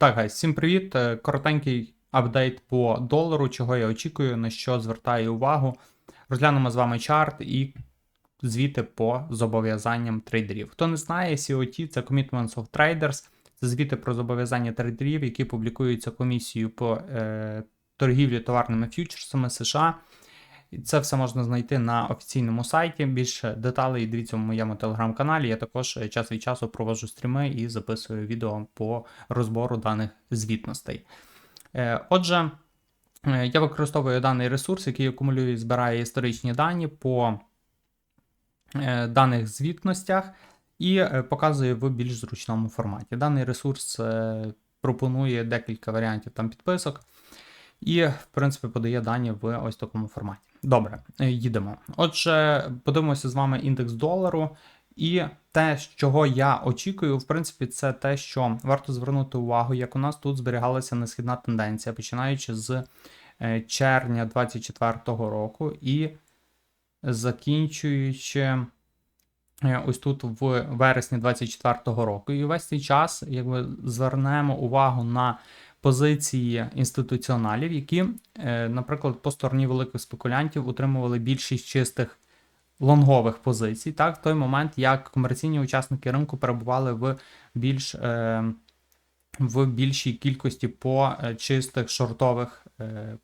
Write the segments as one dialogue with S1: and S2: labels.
S1: Так, гайс, всім привіт. Е, Коротенький апдейт по долару, чого я очікую, на що звертаю увагу. Розглянемо з вами чарт і звіти по зобов'язанням трейдерів. Хто не знає, COT це Commitments of Traders, це звіти про зобов'язання трейдерів, які публікуються комісією по е, торгівлі товарними фьючерсами США. Це все можна знайти на офіційному сайті. Більше деталей дивіться в моєму телеграм-каналі. Я також е, час від часу проводжу стріми і записую відео по розбору даних звітностей. Е, Отже, е, я використовую даний ресурс, який акумулює і збирає історичні дані по даних звітностях і показує в більш зручному форматі. Даний ресурс пропонує декілька варіантів там підписок. І, в принципі, подає дані в ось такому форматі. Добре, е, їдемо. Отже, подивимося з вами індекс долару. І те, чого я очікую, в принципі, це те, що варто звернути увагу, як у нас тут зберігалася несхідна тенденція, починаючи з е, червня 2024 року і закінчуючи е, ось тут в вересні 2024 року. І весь цей час, якби звернемо увагу на позиції інституціоналів, які, е, наприклад, по стороні великих спекулянтів утримували більшість чистих лонгових позицій, так, в той момент, як комерційні учасники ринку перебували в більш е, в більшій кількості по е, чистих шортових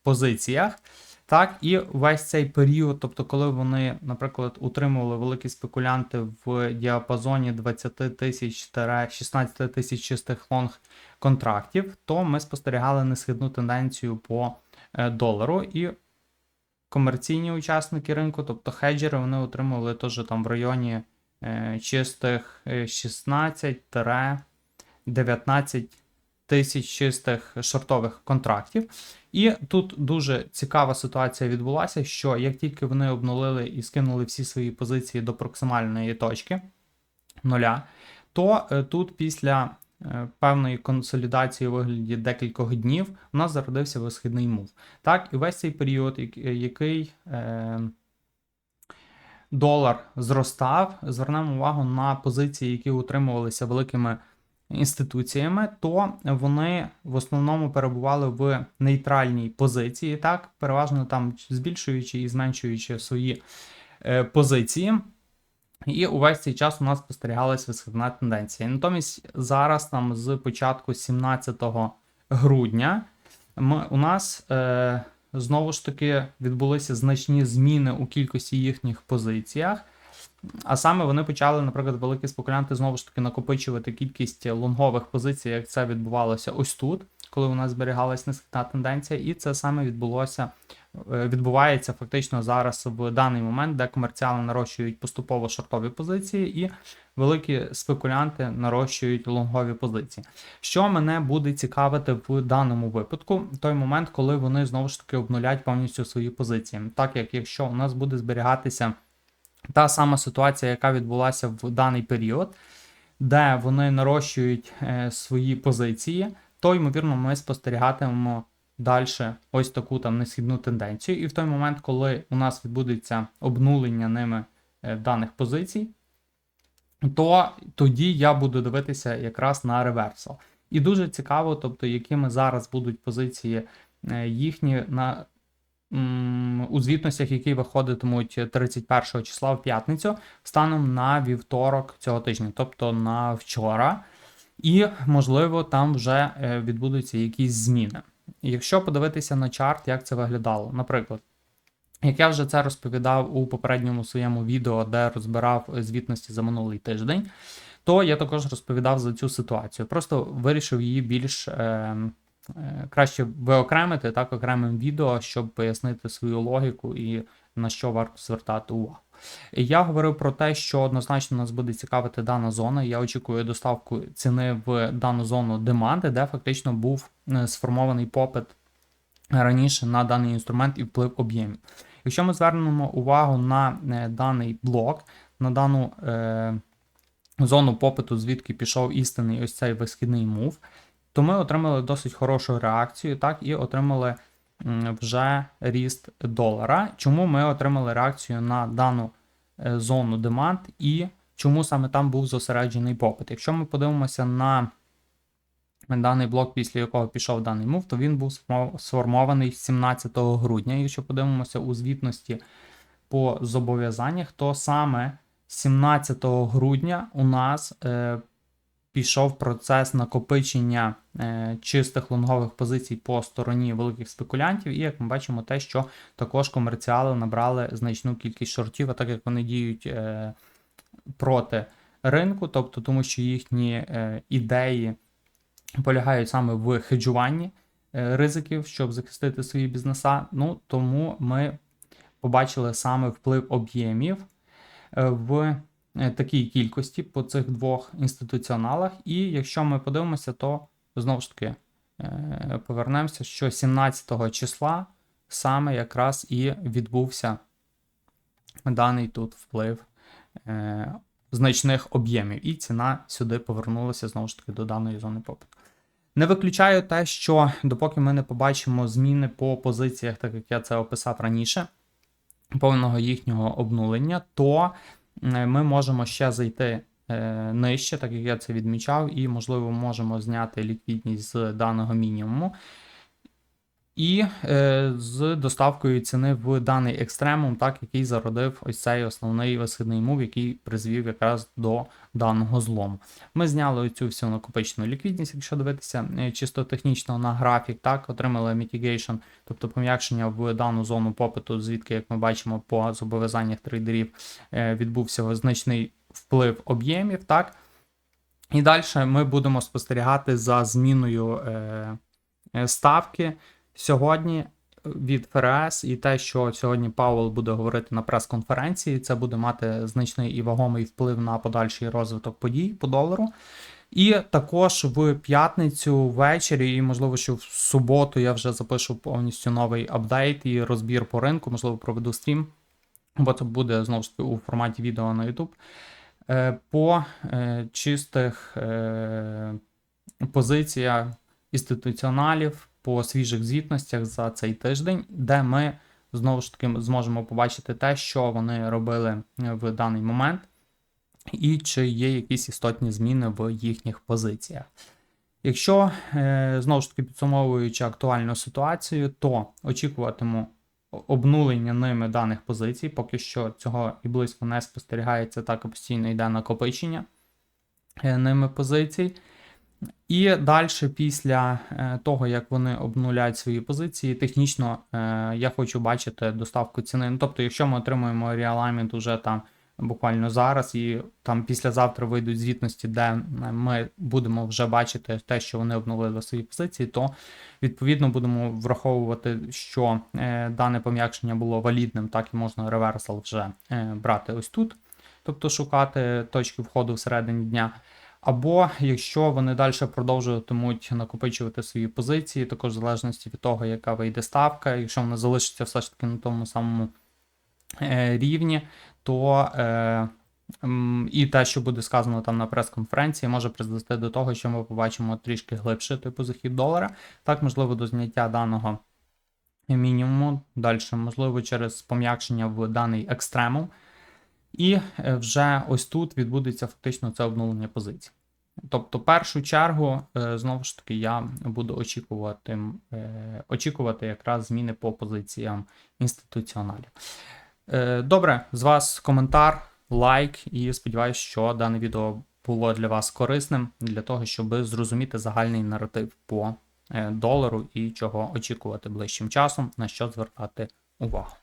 S1: позиціях. Так, і весь цей період, тобто, коли вони, наприклад, утримували великі спекулянти в діапазоні 20 тисяч 16 тисяч чистих лонг контрактів, то ми спостерігали несхідну тенденцію по е, долару. І комерційні учасники ринку, тобто хеджери, вони отримували теж там в районі е, чистих 16-19 тисяч чистих шортових контрактів. І тут дуже цікава ситуація відбулася, що як тільки вони обнулили і скинули всі свої позиції до проксимальної точки нуля, то е, тут після е, певної консолідації у вигляді декількох днів у нас зародився висхідний мув. Так, і весь цей період, який е, долар зростав, звернемо увагу на позиції, які утримувалися великими інституціями, то вони в основному перебували в нейтральній позиції, так, переважно там збільшуючи і зменшуючи свої е, позиції. І увесь цей час у нас спостерігалась висхідна тенденція. Натомість зараз, там з початку 17 грудня, ми, у нас е, знову ж таки відбулися значні зміни у кількості їхніх позиціях. А саме вони почали, наприклад, великі спекулянти знову ж таки накопичувати кількість лонгових позицій, як це відбувалося ось тут, коли у нас зберігалась низька тенденція, і це саме відбулося, е, відбувається фактично зараз в даний момент, де комерціали нарощують поступово шортові позиції, і великі спекулянти нарощують лонгові позиції. Що мене буде цікавити в даному випадку, той момент, коли вони знову ж таки обнулять повністю свої позиції, так як якщо у нас буде зберігатися. Та сама ситуація, яка відбулася в даний період, де вони нарощують е, свої позиції, то, ймовірно, ми спостерігатимемо далі ось таку там несхідну тенденцію. І в той момент, коли у нас відбудеться обнулення ними е, даних позицій, то тоді я буду дивитися якраз на реверсал. І дуже цікаво, тобто, якими зараз будуть позиції е, їхні на у звітностях, які виходитимуть 31 числа в п'ятницю, станом на вівторок цього тижня, тобто на вчора, і, можливо, там вже е, відбудуться якісь зміни. Якщо подивитися на чарт, як це виглядало, наприклад. Як я вже це розповідав у попередньому своєму відео, де розбирав звітності за минулий тиждень, то я також розповідав за цю ситуацію. Просто вирішив її більш е, краще виокремити так окремим відео, щоб пояснити свою логіку і на що варто звертати увагу. Я говорив про те, що однозначно нас буде цікавити дана зона. Я очікую доставку ціни в дану зону деманди, де фактично був е, сформований попит раніше на даний інструмент і вплив об'ємів. Якщо ми звернемо увагу на е, даний блок, на дану е, зону попиту, звідки пішов істинний ось цей висхідний мув, то ми отримали досить хорошу реакцію, так, і отримали вже ріст долара. Чому ми отримали реакцію на дану е, зону демант і чому саме там був зосереджений попит? Якщо ми подивимося на даний блок, після якого пішов даний мув, то він був сформований 17 грудня. Якщо подивимося у звітності по зобов'язаннях, то саме 17 грудня у нас е, пішов процес накопичення е, чистих лонгових позицій по стороні великих спекулянтів. І як ми бачимо, те, що також комерціали набрали значну кількість шортів, а так як вони діють е, проти ринку, тобто тому що їхні е, ідеї полягають саме в хеджуванні ризиків, щоб захистити свої бізнеса. Ну тому ми побачили саме вплив об'ємів в такій кількості по цих двох інституціоналах. І якщо ми подивимося, то знову ж таки е, повернемося, що 17 числа саме якраз і відбувся даний тут вплив е, значних об'ємів, і ціна сюди повернулася знову ж таки до даної зони попиту. Не виключаю те, що допоки ми не побачимо зміни по позиціях, так як я це описав раніше, повного їхнього обнулення, то е, ми можемо ще зайти е, нижче, так як я це відмічав, і, можливо, можемо зняти ліквідність з даного мінімуму. І е, з доставкою ціни в даний екстремум, так, який зародив ось цей основний висхідний мув, який призвів якраз до даного злому. Ми зняли цю всю накопичену ліквідність, якщо дивитися е, чисто технічно на графік, так, отримали mitigation, тобто пом'якшення в дану зону попиту, звідки, як ми бачимо, по зобов'язаннях трейдерів е, відбувся значний вплив об'ємів. так. І далі ми будемо спостерігати за зміною е, е, ставки сьогодні від ФРС і те, що сьогодні Пауел буде говорити на прес-конференції, це буде мати значний і вагомий вплив на подальший розвиток подій по долару. І також в п'ятницю ввечері, і можливо, що в суботу я вже запишу повністю новий апдейт і розбір по ринку, можливо, проведу стрім, бо це буде знову ж таки у форматі відео на YouTube. Е, По е, чистих е, позиціях інституціоналів по свіжих звітностях за цей тиждень, де ми знову ж таки зможемо побачити те, що вони робили в даний момент, і чи є якісь істотні зміни в їхніх позиціях. Якщо е, знову ж таки підсумовуючи актуальну ситуацію, то очікуватиму обнулення ними даних позицій, поки що цього і близько не спостерігається, так і постійно йде накопичення е, ними позицій. І далі, після е, того, як вони обнуляють свої позиції, технічно е, я хочу бачити доставку ціни. Ну, тобто, якщо ми отримуємо реаламент уже там буквально зараз, і там післязавтра вийдуть звітності, де ми будемо вже бачити те, що вони обнулили свої позиції, то відповідно будемо враховувати, що е, дане пом'якшення було валідним, так і можна реверсал вже брати ось тут, тобто шукати точки входу всередині дня. Або якщо вони далі продовжуватимуть накопичувати свої позиції, також в залежності від того, яка вийде ставка, якщо вона залишиться все ж таки на тому самому е, рівні, то е, і те, що буде сказано там на прес-конференції, може призвести до того, що ми побачимо трішки глибше типу захід долара, так можливо до зняття даного мінімуму, далі, можливо, через пом'якшення в даний екстремум. І е, вже ось тут відбудеться фактично це обновлення позицій. Тобто, першу чергу, е, знову ж таки, я буду очікувати е, очікувати якраз зміни по позиціям інституціоналів. Добре, з вас коментар, лайк, і сподіваюся, що дане відео було для вас корисним для того, щоб зрозуміти загальний наратив по долару і чого очікувати ближчим часом, на що звертати увагу.